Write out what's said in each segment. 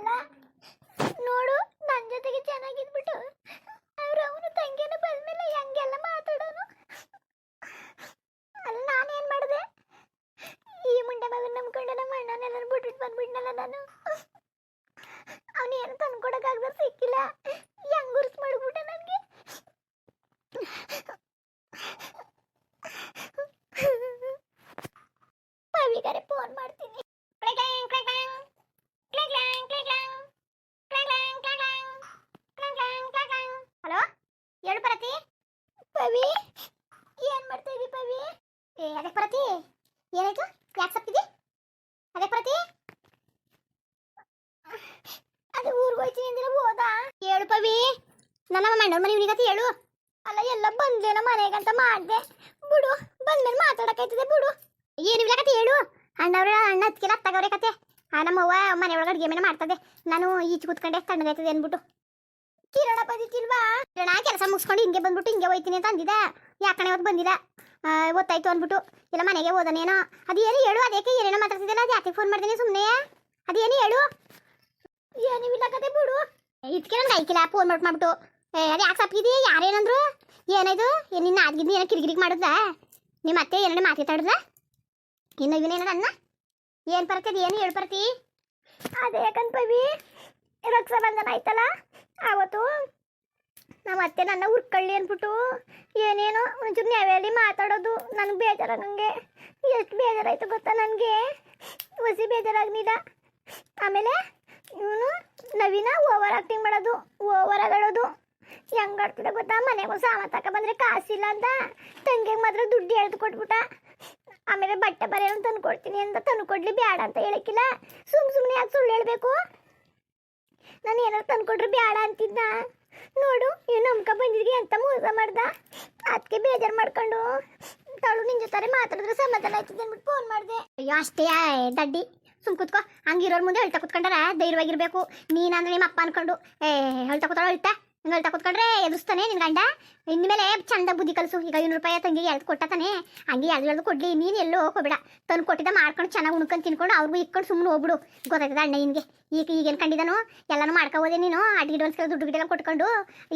ಅಲ್ಲ? ನೋಡು ನನ್ನ ಜೊತೆಗೆ ಚೆನ್ನಾಗಿದ್ಬಿಟ್ಟು ಅವ್ರು ಅವನು ತಂಗಿನ ಬಂದ್ಮೇಲೆ ಹೆಂಗೆಲ್ಲ ಮಾತಾಡೋನು? ಅಲ್ಲ, ನಾನೇನು ಮಾಡಿದೆ? ಈ ಮುಂಡೆ ಮಗನ ನಂಬ್ಕೊಂಡು ನಮ್ಮ ಅಣ್ಣನೆಲ್ಲ ಬಿಟ್ಬಿಟ್ಟು ಬಂದ್ಬಿಟ್ನಲ್ಲ ನಾನು ಅವನು ಏನು ತಂದ್ಕೊಡಕ್ಕಾಗ್ದ ಸಿಕ್ಕಿಲ್ಲ ಹೆಂಗುರ್ಸ್ ಮಾಡ್ಬಿಟ್ಟೆ ನನಗೆ ಪವಿಗಾರೆ ಫೋನ್ ಮಾಡ್ತೀನಿ ಕ್ಲಿಕ್ಯಾಂಗ್, ಕ್ಲಿಕ್ಯಾಂಗ್. ಕ್ಲಿಕ್ಯಾಂಗ್, ಕ್ಲಿಕ್ಯಾಂಗ್. ಕ್ಲಿಕ್ಯಾಂಗ್, ಕ್ಲಿಕ್ಯಾಂಗ್. ಕ್ಲಿಕ್ಯಾಂಗ್, ಕ್ಲಿಕ್ಯಾಂಗ್. ಹಲೋ ಹೇಳು ಪರತಿ ಪವಿ ಏನ್ ಮಾಡ್ತಾ ಇದೀವಿ ಪವಿ ಏ ಅದಕ್ಕೆ ಪರತಿ ಏನಾಯ್ತು ಯಾಕೆ ಸಪ್ಪಿದಿ ಅದಕ್ಕೆ ಪರತಿ ಅದು ಊರ್ಗೆ ಹೇಳು ಪವಿ. ನನ್ನ ಮಣ್ಣವ್ರ ಮನೆ ಹೇಳು. ಅಲ್ಲ, ಎಲ್ಲ ಬಂದೇನೋ ಮನೆಗಂತ ಮಾಡ್ದೆ. ಬಿಡು ಬಂದ್ಮೇಲೆ ಮಾತಾಡಕೈತದೆ ಬಿಡು. ಏನು ಕತೆ ಹೇಳು. ಅಣ್ಣವ್ರ, ಅಣ್ಣ ಹತ್ಕಿಲ್ಲ ಅತ್ತಾಗವ್ರೆ ಕತೆ ಆ, ನಮ್ಮವ್ವ ಮನೆ ಒಳಗಡೆ ಅಡುಗೆ ಮಾಡ್ತದೆ. ನಾನು ಈಚೆ ಕೂತ್ಕೊಂಡೆ ತಣ್ಣಗಾಯ್ತದೆ ಅನ್ಬಿಟ್ಟು ಕಿರಣ ಬಂದಿತ್ತಿಲ್ವಾ ಕಿರಣ ಕೆಲಸ ಮುಗಿಸ್ಕೊಂಡು ಹಿಂಗೆ ಬಂದ್ಬಿಟ್ಟು ಹಿಂಗೆ ಹೋಯ್ತೀನಿ ಅಂತ ಅಂದಿದೆ ಯಾಕಣೆ ಅವತ್ತು ಬಂದಿಲ್ಲ? ಗೊತ್ತಾಯ್ತು ಅಂದ್ಬಿಟ್ಟು. ಇಲ್ಲ, ಮನೆಗೆ ಹೋದನೇನೋ. ಅದೇನು ಹೇಳು ಅದಕ್ಕೆ ಏನೇನೋ ಮಾತಾಡ್ತಿದ್ದಿಲ್ಲ ಅದು ಯಾಕೆ ಫೋನ್ ಮಾಡ್ತೀನಿ ಸುಮ್ಮನೆ ಅದೇನು ಹೇಳು? ಏನು ಇಲ್ಲ ಕತೆ ಬಿಡು. ಇದಕ್ಕೆ ನನ್ಗೆ ಆಯ್ಕಿಲ್ಲ ಫೋನ್ ಮಾಡ್ಬಿಟ್ಟು ಮಾಡ್ಬಿಟ್ಟು. ಏ, ಅದು ಯಾಕೆ ಸಪ್ಪಿದಿ ಯಾರೇನಂದ್ರು? ಏನಾಯ್ತು ಏನು ನಿನ್ನ ಆದ್ಗಿದ್ದು ಏನೋ ಕಿರಿಕಿರಿಗೆ ಮಾಡುದಾ ನಿಮ್ಮ ಅತ್ತೆ ಏನಾರ ಮಾತಾಡ್ದ ಇನ್ನು ಇವನೇನ ನನ್ನ? ಏನು ಬರ್ತದೆ ಏನು ಹೇಳಿ ಬರ್ತಿ ಅದೇ ಕಣ್ಪವಿ ರಕ್ಷಾಬಂಧನ ಆಯ್ತಲ್ಲ? ಆವತ್ತು ನಮ್ಮ ಅತ್ತೆ ನನ್ನ ಹುರ್ಕಳ್ಳಿ ಅಂದ್ಬಿಟ್ಟು ಏನೇನೋ ಒಂಚೂರು ನೆವೆಯಲ್ಲಿ ಮಾತಾಡೋದು. ನನಗೆ ಬೇಜಾರ ನನಗೆ ಎಷ್ಟು ಬೇಜಾರಾಯ್ತು ಗೊತ್ತಾ ನನಗೆ? ಹೊಸಿ ಬೇಜಾರಾಗ್ನಿಲ್ಲ. ಆಮೇಲೆ? ಇವನು ನವೀನ ಓವರ್ ಆಕ್ಟಿಂಗ್ ಮಾಡೋದು ಓವರ್ ಆಗೋದು ಹೆಂಗೆ ಗೊತ್ತಾ? ಮನೆಗೂ ಸಾಮಾನು ತಕ ಕಾಸಿಲ್ಲ ಅಂತ. ತಂಗಿಗೆ ಮಾತ್ರ ದುಡ್ಡು ಎಳ್ದು ಕೊಟ್ಬಿಟ್ಟ. ಆಮೇಲೆ ಬಟ್ಟೆ ಬರೆಯನ್ನು ತಂದು ಕೊಡ್ತೀನಿ ಅಂತ ತಂದು ಕೊಡ್ಲಿ ಬೇಡ ಅಂತ ಹೇಳಕ್ಕಿಲ್ಲ ಸುಮ್ ಸುಮ್ಮನೆ ಯಾಕೆ ಸುಳ್ಳು ಹೇಳ್ಬೇಕು? ನಾನು ಏನಾದ್ರು ತಂದು ಕೊಟ್ರೆ ಬೇಡ ಅಂತಿದ್ದ ನೋಡು ಇವ್ ನಂಬ್ಕ ಬಂದಿದ್ರಿ ಅಂತ ಮೋಸ ಮಾಡ್ದ? ಅದಕ್ಕೆ ಬೇಜಾರು ಮಾಡ್ಕೊಂಡು. ತಳು ನಿನ್ ಜೊತೆ ಮಾತಾಡಿದ್ರೆ ಸಮಾಧಾನ ಆಯ್ತದೆ ಅಂದ್ಬಿಟ್ಟು ಫೋನ್ ಮಾಡಿದೆ. ಅಯ್ಯೋ, ಅಷ್ಟೇ ದಡ್ಡಿ. ಸುಮ್ ಕುತ್ಕೋ. ಹಂಗಿರೋರ್ ಮುಂದೆ ಹೇಳ್ತಾ ಕುತ್ಕೊಂಡ್ರೆ, ಧೈರ್ಯವಾಗಿರ್ಬೇಕು. ನೀನಂದ್ರೆ ನಿಮ್ಮ ಅಪ್ಪ ಅನ್ಕೊಂಡು, ಏ ಹೇಳ್ತಾ ಕೂತಾಳ ಹೇಳ್ತಾ ಹಿಂಗೆ ಹೇಳ್ತಾ ಕೂತ್ಕೊಂಡ್ರೆ ಎದುರಿಸ್ತಾನೆ ನಿನ್ ಗಂಡ. ಇನ್ಮೇಲೆ ಚಂದ ಬುದ್ಧಿ ಕಲಸು. ಈಗ ಐನೂರು ರೂಪಾಯಿ ತಂಗಿ ಎಳ್ದು ಕೊಟ್ಟತಾನೆ ಹಂಗೆ ಎಳ್ದು ಎಳ್ದು ಕೊಡ್ಲಿ, ನೀನು ಎಲ್ಲೋ ಹೋಗ್ಬೇಡ. ತಂದು ಕೊಟ್ಟಿದ್ದ ಮಾಡ್ಕೊಂಡು ಚೆನ್ನಾಗಿ ಉಣ್ಕೊಂಡು ತಿನ್ಕೊಂಡು ಅವ್ರಿಗೂ ಇಕ್ಕೊಂಡು ಸುಮ್ಮನೆ ಹೋಗ್ಬಿಡು. ಗೊತ್ತಾಯ್ತದ ಅಣ್ಣ ನಿನ್ಗೆ? ಈಗ ಈಗೇನು ಕಂಡಿದ್ದಾನು ಎಲ್ಲಾನು ಮಾಡ್ಕೋಬೋದೆ ನೀನು. ಅಡ್ಗೆ ಒಂದ್ಸಲ ದುಡ್ಡು ಗಿಡ ಕೊಟ್ಕೊಂಡು.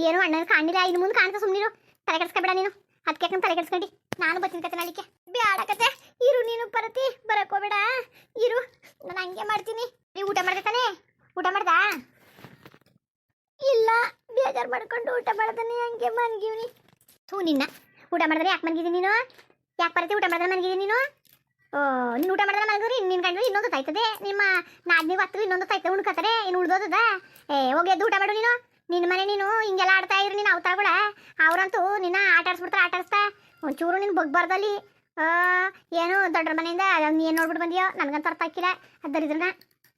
ಏನು ಅಣ್ಣನ ಕಾಣಿಲ್ಲ ಇನ್ನು ಮುಂದೆ ಕಾಣ್ತಾ ಸುಮ್ಮನಿರು ತಲೆ ಕೆಡ್ಸ್ಕೊಬೇಡ ನೀನು. ಅದಕ್ಕೆ ತಲೆ ಕೆಡ್ಸ್ಕೊಂಡಿ? ನಾನು ಬರ್ತೀನಿ ಕತೆ ನಾಳಿಕೆ ಬ್ಯಾಡಕತೆ ಇರು, ನೀನು ಪರತಿ ಬರಕ್ ಹೋಗ್ಬೇಡ. ಇರು, ನಾನು ಹಂಗೆ ಮಾಡ್ತೀನಿ. ನೀವು ಊಟ ಮಾಡ್ದೆ ತಾನೇ? ಊಟ ಮಾಡ್ದಾ? ಇಲ್ಲ, ಬೇಜಾರು ಮಾಡ್ಕೊಂಡು ಊಟ ಮಾಡ್ದಾನೆ, ಹಂಗೆ ಮನ್ಗಿವ್ನಿ. ಥೂ, ನಿನ್ನ. ಊಟ ಮಾಡಿದ್ರೆ ಯಾಕೆ ಮನ್ಗಿದ್ದೀನಿ ನೀನು? ಯಾಕೆ ಬರತಿ? ಊಟ ಮಾಡಿದ್ರೆ ಮನ್ಗಿದ್ದೀನಿ ನೀನು? ಓ, ನೀನು ಊಟ ಮಾಡಿದ್ರೆ ಮನ್ಗಿದ್ರಿ? ನಿನ್ನ ಗಂಡು ಇನ್ನೊಂದು ತಾಯ್ತದೆ. ನಿಮ್ಮ ನಾದ್ನಿ ಹತ್ತು ಇನ್ನೊಂದು ತಾಯ್ತದೆ ಉಣ್ಕತ್ತಾರೆ. ಇನ್ನು ಉಳ್ದೋದದ ಏ, ಹೋಗಿ ಎದ್ದು ಊಟ ಮಾಡು ನೀನು. ನಿನ್ನ ಮನೆ ನೀನು ಹಿಂಗೆಲ್ಲ ಆಡ್ತಾ ಇರು ನೀನು ಅವತಾರಗಳ ಅವರಂತೂ ನಿನ್ನ ಆಟ ಆಡಿಸ್ಬಿಡ್ತಾರೆ ಆಟ ಒಂಚೂರು ನೀನು ಬಗ್ಬಾರ್ದಲ್ಲಿ. ಏನು ದೊಡ್ಡರ ಮನೆಯಿಂದ ಏನು ನೋಡ್ಬಿಟ್ಟು ಬಂದಿಯೋ? ನನಗಂತ ಅರ್ಥ ಆಗಿಲ್ಲ ಅದರಿದ್ರನ್ನ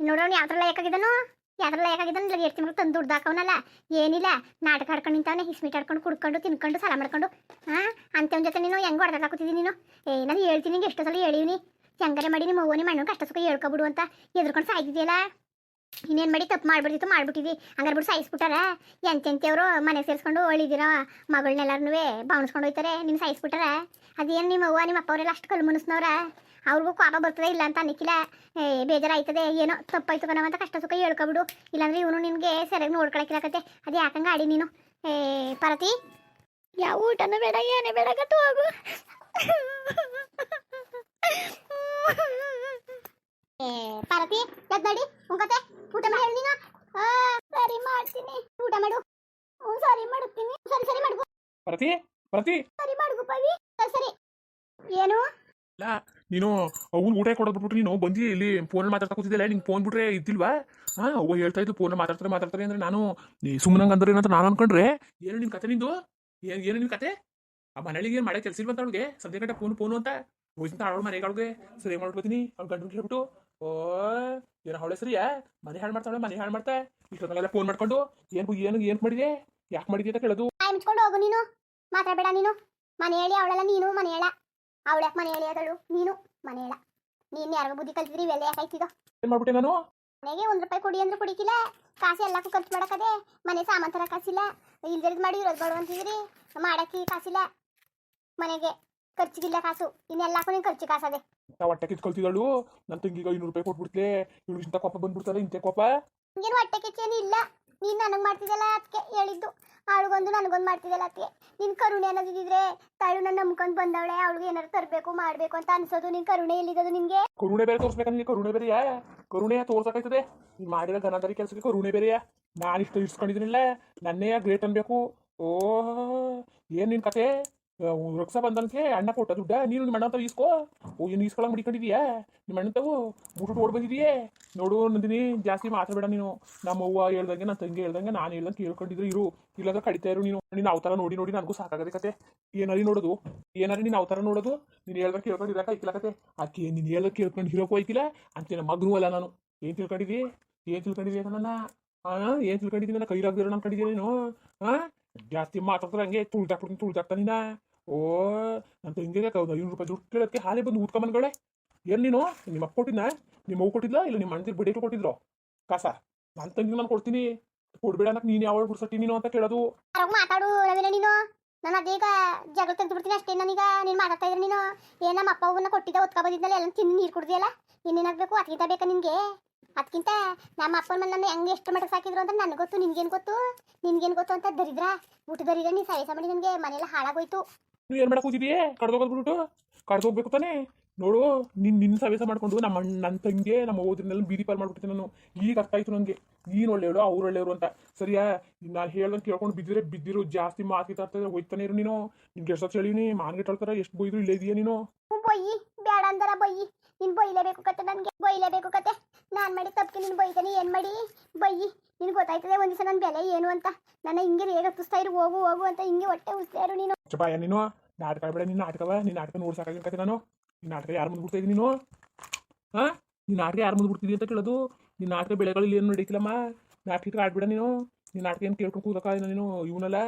ನೋಡೋಣ ಯಾವ ಥರ ಯಾಕಾಗಿದ್ದನು ಯಾವ ಥರ ಯಾಕಾಗಿದ್ದಾನೆ ಇಲ್ಲ ಎಷ್ಟು ತಂದು ದುಡ್ಡು ಹಾಕವನಲ್ಲ ಏನಿಲ್ಲ, ನಾಟಕ ಆಡ್ಕೊಂಡು ನಿಂತವನೆ, ಹಿಸ್ಮಿಟ್ ಆಡ್ಕೊಂಡು ಕುಡ್ಕೊಂಡು, ತಿನ್ಕೊಂಡು, ಸಲ ಮಾಡ್ಕೊಂಡು. ಹಾಂ ಅಂತವನ ಜೊತೆ ನೀನು ಹೆಂಗೆ ಹೊಡೆದಾಕುತ್ತಿದ್ದೀನಿ ನೀನು? ಏನಾದ್ರು ಹೇಳ್ತೀನಿ ನಿಂಗೆ ಎಷ್ಟೋ ಸಲ ಹೇಳಿವ್ನಿ. ಹೆಂಗಾರೆ ಮಾಡಿ ನಿಮ್ಮ ಅವ್ವನಿ ಮಣ್ಣು ಕಷ್ಟ ಸುಖ ಹೇಳ್ಕೊಬಿಡು ಅಂತ ಎದ್ಕೊಂಡು ಸಾಯ್ತಿದ್ಯಲ್ಲ? ಇನ್ನೇನು ಮಾಡಿ ತಪ್ಪು ಮಾಡ್ಬಿಡ್ತಿತ್ತು ಮಾಡ್ಬಿಟ್ಟಿದ್ವಿ ಹಂಗಾರೆ ಬಿಟ್ಟು ಸಾಯಿಸ್ಬಿಟ್ಟಾರ. ಎಂತೆಂತೆಯವರು ಮನೆ ಸೇರಿಸ್ಕೊಂಡು ಒಳಿದಿರೋ ಮಗಳನ್ನೆಲ್ಲರೂ ಬಾವಣಿಸ್ಕೊಂಡು ಹೋಯ್ತಾರೆ ನಿನ್ನ ಸಾಯಿಸ್ಬಿಟ್ಟಾರ? ಅದೇನು ನಿಮ್ಮ ಅವ್ವ ನಿಮ್ಮ ಅಪ್ಪ ಅವರೆಲ್ಲ ಅಷ್ಟು ಕಲ್ಲು ಮುನಿಸ್ನವ್ರ ಅವ್ರಿಗೂ ಕೋಪ ಬರ್ತದೆ ಇಲ್ಲ ಅಂತ ಅನ್ನಕ್ಕಿಲ್ಲ ಏ, ಬೇಜಾರಾಯ್ತದೆ, ಏನೋ ತಪ್ಪಾಯ್ತು ಕಣವ ಅಂತ ಕಷ್ಟ ಸುಖ ಹೇಳ್ಕೊಬಿಡು. ಇಲ್ಲಾಂದ್ರೆ ಇವನು ನಿನಗೆ ಸರಿಯಾಗಿ ನೋಡ್ಕೊಳಕ್ಕಿಲ್ಲಕತ್ತೆ ಅದು ಯಾಕಂಗೆ ಆಡಿ ನೀನು? ಏ ಪರತಿ ಯಾವ ಊಟನೂ ಬೇಡ, ಏನೇ ಬೇಡ ಹೋಗು. ಪಾರ್ವತಿ ಎದ್ ನಡಿ ಉಂಕತೆ ಊಟ ಮಾಡಿ ಹೇಳಿ ನೀನು. ಸರಿ ಮಾಡ್ತೀನಿ. ಊಟ ಮಾಡು. ಹ್ಞೂ ಸರಿ ಮಾಡುತ್ತೀನಿ ಸರಿ ಸರಿ ಮಾಡ್ಕೊ. ಪ್ರತಿ ಪ್ರತಿ ಸರಿ ಮಾಡ್ಕೊ ಪವಿ. ಸರಿ ಸರಿ. ಏನು? ಇಲ್ಲ ನೀನು ಅವ್ನು ಊಟ ಕೊಡೋದು ಬಿಟ್ಬಿಟ್ಟು ನೀನು ಬಂದು ಇಲ್ಲಿ ಫೋನಲ್ಲಿ ಮಾತಾಡ್ತಾ ಕೂತಿದ್ದಿಲ್ಲ ನಿಂಗೆ ಫೋನ್ ಬಿಟ್ರೆ ಇದ್ದಿಲ್ವಾ? ಹಾಂ ಅವ್ವ ಹೇಳ್ತಾ ಇದ್ದು ಫೋನ್ ಮಾತಾಡ್ತಾರೆ ಮಾತಾಡ್ತಾರೆ ಅಂದ್ರೆ ನಾನು ಸುಮ್ಮನಂಗೆ ಅಂದ್ರೆ ಏನಂತ ನಾನು ಅನ್ಕೊಂಡ್ರೆ ಏನು ನಿನ್ನ ಕತೆ ನಿಂದು? ಏನು ಏನು ನಿನ್ನ ಕತೆ? ಆ ಮನೇಲಿಗೆ ಏನು ಮಾಡೋ ಕೆಲಸ ಇಲ್ವಂತ ಅವಳಿಗೆ? ಸದ್ಯ ಗಂಟೆ ಫೋನ್ ಫೋನು ಅಂತ? ಹೋಗಿ ಅವಳು ಮನೆಗೆ ಅವಳಿಗೆ. ಸರಿ ಮಾಡ್ಬಿಡ್ತೀನಿ ಅವ್ಳು ಗಂಡು ಹೇಳ್ಬಿಟ್ಟು ಓ ಏನೋ ಅವಳೆ ಸರಿಯಾ ಮನೆ ಹಾಳು ಮಾಡ್ತಾಳೆ ಮನೆ ಹಾಳು ಮಾಡ್ತಾ? ಇಷ್ಟೊತ್ತಲ್ಲ ಫೋನ್ ಮಾಡ್ಕೊಂಡು ಏನು ಏನು ಏನು ಮಾಡಿದೆ? ಯಾಕೆ ಮಾಡಿದೆ ಅಂತ ಕೇಳೋದು? ಬಾಯ್ ಮುಚ್ಕೊಂಡು ಹೋಗು ನೀನು. ಮಾತಾಡಬೇಡ ನೀನು. ಮನೆ ಹೇಳಿ ಅವಳೆಲ್ಲ ನೀನು ಮನೆ ಹೇಳ. ಅವಳ್ಯಾಕೆ ಮನೆ ಹೇಳಿ ಅದಳು ನೀನು ಮನೆ ಹೇಳ. ನೀನು ಯಾರ ಬುದ್ಧಿ ಕಲ್ತಿದ್ರಿ ಇವೆಲ್ಲ ಯಾಕಾಯ್ತಿದೋ ಏನು ಮಾಡ್ಬಿಟ್ಟೆ ನಾನು? ಮನೆಗೆ ಒಂದ್ ರೂಪಾಯಿ ಕೊಡಿ ಅಂದ್ರೆ ಕುಡಿಕಿಲ್ಲ. ಕಾಸು ಎಲ್ಲಕ್ಕೂ ಖರ್ಚು ಮಾಡಕದೆ ಮನೆ ಸಾಮಾನ್ ತರ ಕಾಸಿಲ್ಲ. ಇಲ್ದಿರದ್ ಮಾಡಿ ಇರೋದು ಬೇಡ ಅಂತಿದ್ರಿ. ಮಾಡಕ್ಕೆ ಕಾಸಿಲ್ಲ. ಮನೆಗೆ ಖರ್ಚಿಗಿಲ್ಲ ಕಾಸು. ಇನ್ನೆಲ್ಲಕ್ಕೂ ನೀನು ಖರ್ಚು ಕಾಸದೆ. ನಾ ಹೊಟ್ಟೆ ಕಿತ್ಕೊಳ್ತಿದ್ದಳು. ನನ್ನ ತಂಗಿಗೆ ಐನೂರು ರೂಪಾಯಿ ಕೊಟ್ಬಿಡ್ತೇ ಇವಳು ಇಂಥ ಕೋಪ ಬಂದ್ಬಿಡ್ತಾರೆ ಇಂಥ ಕೋಪ. ಏನು ಹೊಟ್ಟೆ ಕಿಚ್ಚೇನು ಇಲ್ಲ. ನೀನ್ ನನಗೆ ಮಾಡ್ತಿದ್ದಲ್ಲ ಅದಕ್ಕೆ ಹೇಳಿದ್ದು. ಅವಳಿಗೊಂದು ನನಗೊಂದು ಮಾಡ್ತಿದ್ದಲ್ಲ ಅದಕ್ಕೆ ನಿನ್ ಕರುಣೆ ಅನ್ನೋದಿದ್ರೆ ತಾಳು ನನ್ನ ನಂಬ್ಕೊಂಡು ಬಂದವಳೆ. ಅವಳಿಗೆ ಏನಾರು ತರಬೇಕು ಮಾಡಬೇಕು ಅಂತ ಅನ್ಸೋದು. ನಿನ್ ಕರುಣೆ ಎಲ್ಲಿದ್ದು ನಿನಗೆ? ಕರುಣೆ ಬೇರೆ ತೋರಿಸ್ಬೇಕಂದ್ರೆ ಕರುಣೆ ಬೇರೆಯಾ? ಕರುಣೆ ತೋರ್ಸಕ್ಕಾಯ್ತದೆ? ನೀನು ಮಾಡಿರೋ ಗನದಾರಿ ಕೆಲಸಕ್ಕೆ ಕರುಣೆ ಬೇರೆಯಾ? ನಾನು ಇಷ್ಟು ಇಸ್ಕೊಂಡಿದ್ದೀನಿಲ್ಲ ನನ್ನೇ ಗ್ರೇಟ್ ಅನ್ಬೇಕು ಓ ಏನ್ ನಿನ್ ಕತೆ? ರಕ್ಷಾ ಬಂಧನಕ್ಕೆ ಅಣ್ಣ ಕೊಟ್ಟ ದುಡ್ಡ. ನೀನು ನಿಮ್ಮ ಅಣ್ಣ ತಾವು ಈಸ್ಕೋ. ಓ, ಏನು ಈಸ್ಕೊಳಂಗೆ ಮಡಿಕೊಂಡಿದೀಯಾ? ನಿಮ್ಮ ಅಣ್ಣ ತಾವು ಮುಟ್ಟು ಓಡ್ ಬಂದಿದೀಯೇ ನೋಡು ನಂದಿನಿ, ಜಾಸ್ತಿ ಮಾತಾಡಬೇಡ ನೀನು. ನಮ್ಮ ಅವ್ವ ಹೇಳ್ದಂಗೆ, ನನ್ನ ತಂಗಿ ಹೇಳ್ದಂಗೆ ನಾನು ಹೇಳ್ದಂಗೆ ಕೇಳ್ಕೊಂಡಿದ್ರು ಇರು. ಇಲ್ಲಾಂದ್ರೆ ಕಡಿತಾ ಇರು ನೀನು. ನೀನು ಅವತಾರ ನೋಡಿ ನೋಡಿ ನನಗೂ ಸಾಕಾಗದೆ ಕತೆ. ಏನಾರಿ ನೋಡೋದು? ಏನಾರಿ ನೀನು ಅವತಾರ ನೋಡೋದು? ನೀನು ಹೇಳ್ದಂಗೆ ಕೇಳ್ಕೊಂಡಿರಕ ಐತಿಲ್ಲ ಕತೆ. ಆಕೆ ನೀನು ಹೇಳ್ದಂಗೆ ಕೇಳ್ಕೊಂಡು ಹಿರೋಕು ಹೋಯ್ತಿಲ್ಲ ಅಂತ ನಮ್ಮ ಮಗನೂ ಅಲ್ಲ ನಾನು. ಏನು ತಿಳ್ಕೊಂಡಿದ್ದಿ ಏನು ತಿಳ್ಕೊಂಡಿದ್ದಿ ನನ್ನ? ಹಾಂ ಏನು ತಿಳ್ಕೊಂಡಿದ್ದೀನಿ ನನ್ನ? ಕೈಲಾಗ್ದಿರೋ ನಾನು ಕಂಡಿದ್ದೀನಿ ನೀನು. ಹಾಂ ಜಾಸ್ತಿ ಮಾತಾಡ್ತಾರೆ ಹಂಗೆ ತುಳ್ದಾಕ್ಬಿಡ್ತೀನಿ ತುಳ್ದಾಕ್ತಾ ನೀನ ಓ ಅಂತ ಹಿಂಗೆ ಕೌದು ಐನೂರು ರೂಪಾಯಿ ದುಡ್ಡು ಕೇಳೋದಕ್ಕೆ ಹಾಲಿ ಬಂದು ಊದ್ಕೊಂಬನ್ಗಳೇ ಏನು ನೀನು? ನಿಮ್ಮ ಅಪ್ಪ ಕೊಟ್ಟಿದ್ನ? ನಿಮ್ಮ ಅವ್ವ ಕೊಟ್ಟಿದ್ಲ? ಇಲ್ಲ ನಿಮ್ಮ ಅಣ್ಣದಿರು ಬಿಡೇಟು ಕೊಟ್ಟಿದ್ರು ಕಾಸ ನನ್ನ ತಂಗಿ ನಾನು ಕೊಡ್ತೀನಿ. ಕೊಡ್ಬೇಡ ಅನ್ನಕ್ಕೆ ನೀನು ಯಾವಾಗ ಬಿಡ್ಸಟ್ಟಿ ನೀನು ಅಂತ ಕೇಳೋದು. ಮಾತಾಡು ರವೀನ ನೀನು. ನಾನು ಅದೀಗ ಜಗಳ ತೆಗೆದು ಬಿಡ್ತೀನಿ ಅಷ್ಟೇ, ನಾನೀಗ ನೀನು ಮಾತಾಡ್ತಾ ಇದ್ರೆ ನೀನು. ಏನ್ ನಮ್ಮ ಅಪ್ಪ ಅವನ್ನ ಕೊಟ್ಟಿದ್ದ ಒತ್ಕೊ ಬಂದಿದ್ದಲ್ಲ ಎಲ್ಲ ತಿಂದು ನೀರು ಕುಡ್ದಿಯಲ್ಲ? ಇನ್ನೇನಾಗಬೇಕು ಅದಕ್ಕಿಂತ ಬೇಕಾ ನಿನಗೆ? ಅದಕ್ಕಿಂತ ನಮ್ಮ ಅಪ್ಪನ ಮನೆ ನನ್ನ ಹೆಂಗೆ ಎಷ್ಟು ಮಟ್ಟಕ್ಕೆ ಸಾಕಿದ್ರು ಅಂತ ನನಗೆ ಗೊತ್ತು ನಿನ್ಗೇನು ಗೊತ್ತು? ನಿನ್ಗೇನು ಗೊತ್ತು ಅಂತ ದರಿದ್ರ? ಊಟ ದರಿದ್ರ ನೀ ಸಾಯಿಸ ಮಾಡಿ ನನಗೆ ಮನೆಯೆಲ್ಲ ಹಾಳಾಗೋಯ್ತು. ನೀವು ಏನು ಮಾಡಕ್ಕೆ ಹೋಗಿದ್ದೀಯೇ ಕಡ್ದೋಗೋದ್ಬಿಟ್ಟು ಕಡ್ದೋಗ್ಬೇಕು ತಾನೇ? ನೋಡು ನಿನ್ನ ನಿನ್ನ ಸವೇಸ ಮಾಡ್ಕೊಂಡು ನಮ್ಮ ಅಣ್ಣ ನನ್ನ ತಂಗಿ ನಮ್ಮ ಓದ್ರನ್ನೆಲ್ಲ ಬೀದಿ ಪಾಲ್ ಮಾಡ್ಬಿಡ್ತೀನಿ ನಾನು. ಈಗ ಅರ್ಥ ಆಯ್ತು ನನಗೆ ನೀನು ಒಳ್ಳೆಯವಳು ಅವ್ರು ಒಳ್ಳೆಯವರು ಅಂತ. ಸರಿಯಾ? ನಾನು ಹೇಳ್ದಂತ ಕೇಳ್ಕೊಂಡು ಬಿದ್ದಿದ್ರೆ ಬಿದ್ದಿರು ಜಾಸ್ತಿ ಮಾತಿಗೆ ಇದ್ರೆ ಹೋಯ್ತಾನೆ ಇರು ನೀನು. ನಿನ್ಗೆ ಎಷ್ಟು ಹೇಳೀನಿ? ಮಾರ್ಗ ಹೇಳ್ತಾರೆ ಎಷ್ಟು ಬೈದ್ರು ಇಲ್ಲೇ ಇದೆಯಾ ನೀನು? ಬೊಯ್ಯಿ ಬೇಡ ಅಂದರ ಬೊಯ್ಯಿ. ನೀನು ಬೈಲೇಬೇಕು ಕತೆ ನನಗೆ ಬೈಲೇಬೇಕು ಕತೆ. ನಾನು ಮಾಡಿ ತಪ್ಪಿಗೆ ನೀನು ಬೈತಾನೆ ಏನು ಮಾಡಿ? ಬೈಯಿ, ನಿನ್ಗೆ ಗೊತ್ತಾಯ್ತದೆ ಒಂದು ದಿವಸ ನನ್ನ ಬೆಲೆ ಏನು ಅಂತ. ನನ್ನ ಹಿಂಗೆ ರೇಗ ಹತ್ತಿಸ್ತಾ ಇರು, ಹೋಗು ಹೋಗು ಅಂತ ಹಿಂಗೆ ಹೊಟ್ಟೆ ಉಸ್ತಾರು ನೀನು. ಚಪಾಯ ನೀನು? ನಾಟಕ ಬೇಡ ನಿನ್ನ ನಾಟಕವ ನಿನ್ನ ನಾಟಕ ನೋಡಿ ಸಾಕಾಗಿರ್ಕತ್ತೆ ನಾನು. ನಿನ್ನ ನಾಟಕ ಯಾರು ಮುಂದೆ ಬಿಡ್ತಾ ನೀನು? ಹಾಂ ನಿನ್ನ ನಾಟಕ ಯಾರು ಮುಂದೆ ಬಿಡ್ತಿದ್ದಿ ಅಂತ ಕೇಳೋದು. ನಿನ್ನ ನಾಟಕ ಬೆಳೆಗಳಲ್ಲಿ ಏನು ನಡೀತಿಲ್ಲಮ್ಮ. ನಾಟಕ ಆಡ್ಬೇಡ ನೀನು. ನಿನ್ನ ನಾಟಕ ಏನು ಕೇಳ್ಕೊಂಡು ಕೂದಕ ನೀನು? ಇವನಲ್ಲ.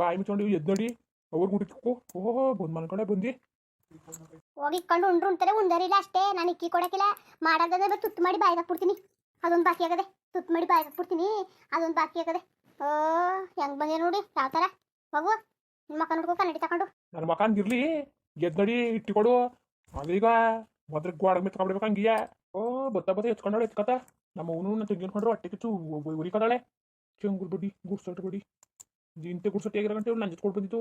ಬಾಯಿ ಮುಚ್ಕೊಂಡು ಎದ್ದು ನೋಡಿ. ಅವ್ರು ಗುಡಿಕ್ಕು ಓಹೋ ಬಂದು ಮನ್ಕೊಂಡೆ ಬಂದು. ಹೋಗಿ ಇಕ್ಕೊಂಡು ಉಂಡ್ರು ಉಂತಾರೆ ಉಂದರಿಲ್ಲ ಅಷ್ಟೇ. ನಾನು ಇಕ್ಕಿ ಕೊಡಕಿಲ್ಲ. ಮಾಡೋದಂದ್ರೆ ಬರೀ ತುತ್ತು ಮಾಡಿ ಬಾಯಿಗೆ ಹಾಕ್ಬಿಡ್ತೀನಿ. ಅದೊಂದು ಬಾಕಿ ಆಗದೆ. ತುತ್ತು ಮಾಡಿ ಬಾಯಿಗೆ ಹಾಕ್ಬಿಡ್ತೀನಿ. ಅದೊಂದು ಬಾಕಿ ಆಗದೆ. ಓ, ಹೆಂಗ್ ಬಂದೆ ನೋಡಿ ಯಾವ ಥರ ಹೋಗು. ನಿಮ್ಮ ಮಕ್ಕ ನೋಡ್ಕೋ, ಕನ್ನಡಿ ತಗೊಂಡು ನನ್ನ ಮಕಾನ್ಗಿರ್ಲಿ ಎದ್ದು ನಡಿ ಇಟ್ಟುಕೊಡು ಅದೀಗ ಮೊದ್ರ ಗೋಡ ಮೆತ್ಕೊಂಡ್ಬಿಡ್ಬೇಕು ಹಂಗಿಯ. ಓ, ಬತ್ತ ಬತ್ತ ಎತ್ಕೊಂಡಾಳೆ ಎತ್ಕತ ನಮ್ಮ ಅವನು ನನ್ನ ತೆಗಿನ್ಕೊಂಡ್ರು ಹೊಟ್ಟೆ ಕಿಚ್ಚು ಉರಿಕದಾಳೆ ಚೆಂಗುರ್ ಬಡ್ಡಿ ಗುಡ್ಸಟ್ಟು ಬಡ್ಡಿ ಇಂತೆ ಗುಡ್ಸಟ್ಟಿ ಆಗಿರೋ ಗಂಟೆ ನಂಜತ್ ನಂಜ್ ಕೊಟ್ಟು ಬಂದಿತ್ತು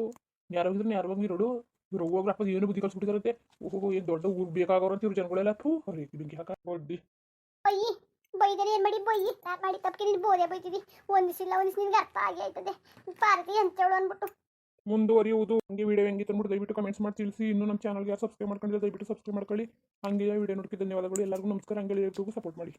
ಯಾರೋ ಇದ್ರೆ ಇರೋಡು ಇವ್ರು ಹೋಗ್ರಪ್ಪ ಏನು ಬುದ್ಧಿ ಕಲ್ಸ್ಬಿಟ್ಟಿದಾರಂತೆ. ಓಹೋ ಏನು ದೊಡ್ಡ ಊರ್ ಬೇಕಾಗೋ ಅಂತ ಇವ್ರು ಜನಗಳೆಲ್ಲ. ಥೂ ಅವ್ರಿಗೆ ಬೆಂಕಿ ಹಾಕ ಬಡ್ಡಿ ಬೈಯಿ ಬೈದರೆ ಏನು ಮಾಡಿ ಬೈ ನಾನು ಮಾಡಿ ತಪ್ಪಿಗೆ ನೀನು ಬೋದೆ ಬೈತಿದ್ದಿ ಒಂದಿಸಿಲ್ಲ ಒಂದಿಸ್ ನಿನ್ಗೆ ಅರ್ಥ ಆಗಿ ಆಯ್ತದೆ. ಪಾರ್ಟಿ ಅಂತೇಳು ಅಂದ್ಬಿಟ್ಟು. ಮುಂದುವರಿಯುವುದು. ಹಂಗೆ ವಿಡಿಯೋ ಹೆಂಗೆ ತಂದ್ಬಿಟ್ಟು ದಯವಿಟ್ಟು ಕಮೆಂಟ್ಸ್ ಮಾಡಿ ತಿಳಿಸಿ. ಇನ್ನೂ ನಮ್ಮ ಚಾನಲ್ಗೆ ಯಾರು ಸಬ್ಸ್ಕ್ರೈಬ್ ಮಾಡ್ಕೊಂಡಿಲ್ಲ ದಯವಿಟ್ಟು ಸಬ್ಸ್ಕ್ರೈಬ್ ಮಾಡ್ಕೊಳ್ಳಿ. ಹಂಗೆ ವಿಡಿಯೋ ನೋಡ್ಕೊಂಡು ಧನ್ಯವಾದಗಳು. ಎಲ್ಲರಿಗೂ ನಮಸ್ಕಾರ. ಹಂಗೆ ಸಪೋರ್ಟ್ ಮಾಡಿ.